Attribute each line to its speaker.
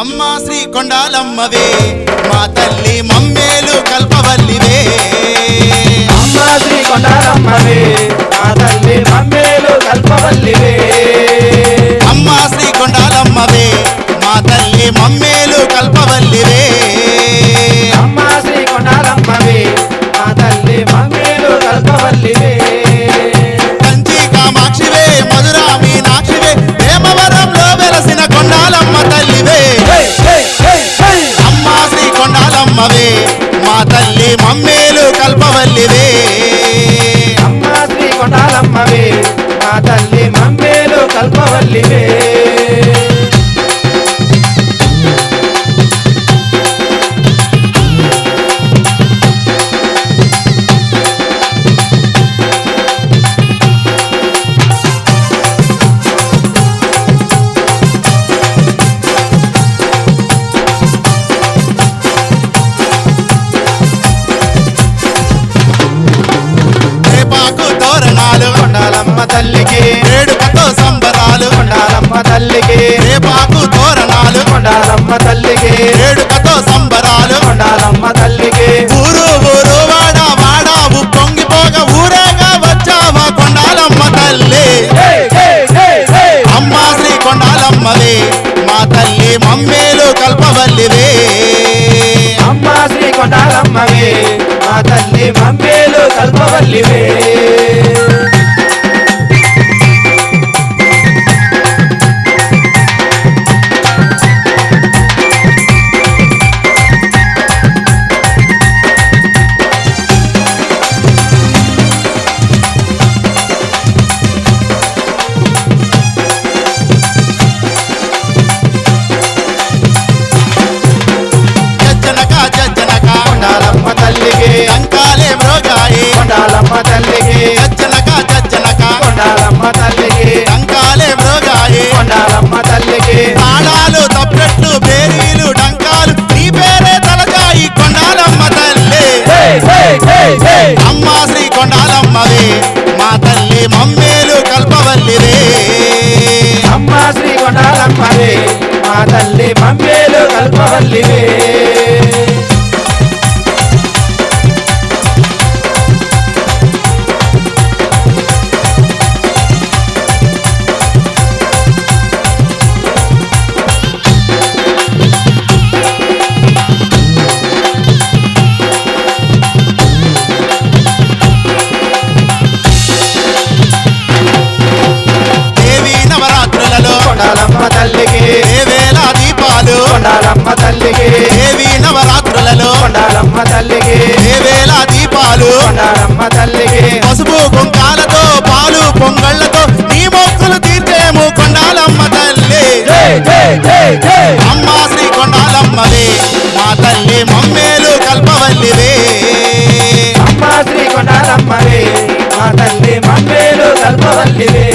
Speaker 1: అమ్మా శ్రీ కొండాలమ్మవే మా తల్లి మమ్మేలు కల్పవల్లివే.
Speaker 2: living. కోటాలమ్మవే మా తల్లి మమ్మేలు కల్పవల్లివే
Speaker 1: తల్లివే
Speaker 2: మా తల్లి మమ్మేలు కల్పవల్లివే